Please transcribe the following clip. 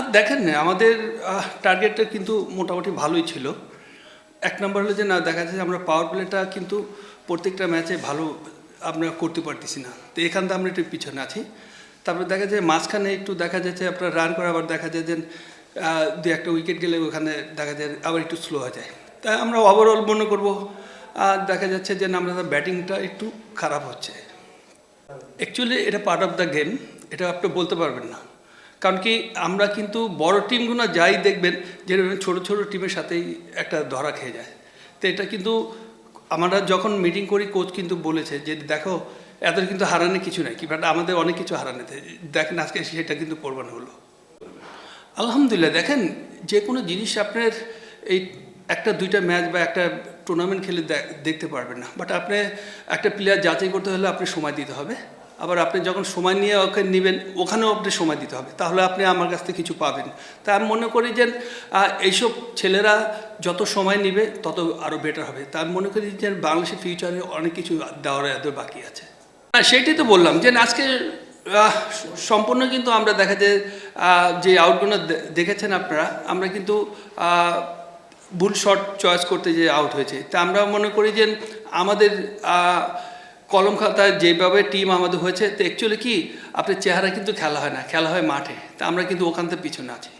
আর দেখেন না আমাদের টার্গেটটা কিন্তু মোটামুটি ভালোই ছিল। এক নম্বর হলো যে, না, দেখা যাচ্ছে আমরা পাওয়ার প্লেটা কিন্তু প্রত্যেকটা ম্যাচে ভালো আমরা করতে পারতেছি না। তো এখান থেকে আমরা একটু পিছনে আছি। তারপরে দেখা যায় মাঝখানে একটু দেখা যাচ্ছে আপনার রান করে আবার দেখা যায় যে দু একটা উইকেট গেলে ওখানে দেখা যায় আবার একটু স্লো হয়ে যায়। তাই আমরা ওভারঅল মনে করব, আর দেখা যাচ্ছে যে আমরা ব্যাটিংটা একটু খারাপ হচ্ছে। অ্যাকচুয়ালি এটা পার্ট অফ দ্য গেম এটা আপনি বলতে পারবেন না। কারণ কি আমরা কিন্তু বড় টিমগুলো যাই দেখবেন যে ছোট ছোট টিমের সাথেই একটা ধরা খেয়ে যায়। তো এটা কিন্তু আমরা যখন মিটিং করি কোচ কিন্তু বলেছে যে, দেখো এত কিন্তু হারানে কিছু নাই কি বাট আমাদের অনেক কিছু হারানে দেখেন আজকে সেটা কিন্তু প্রমাণ হলো। আলহামদুলিল্লাহ, দেখেন যে কোনো জিনিস আপনার এই একটা, দুইটা ম্যাচ বা একটা টুর্নামেন্ট খেলে দেখতে পারবেন না। বাট আপনি একটা প্লেয়ার যাচাই করতে হলে আপনি সময় দিতে হবে। আবার আপনি যখন সময় নিয়ে ওকে নেবেন, ওখানেও আপনি সময় দিতে হবে। তাহলে আপনি আমার কাছ থেকে কিছু পাবেন। তাই আমি মনে করি যে এইসব ছেলেরা যত সময় নেবে, তত আরও বেটার হবে। তা আমি মনে করি যে, বাংলাদেশের ফিউচারে অনেক কিছু দেওয়ার এদের বাকি আছে। হ্যাঁ সেইটাই তো বললাম যে, আজকে সম্পূর্ণ কিন্তু আমরা দেখা যায় যে আউটগুলো দেখেছেন আপনারা, আমরা কিন্তু ভুল শট চয়েস করতে যে আউট হয়েছে। তা আমরা মনে করি যে, আমাদের কলম খাতায় যেভাবে টিম আমাদের হয়েছে, তো অ্যাকচুয়ালি কি, আপনার চেহারা কিন্তু খেলা হয় না, খেলা হয় মাঠে। তা আমরা কিন্তু ওখান থেকে পিছনে আছি।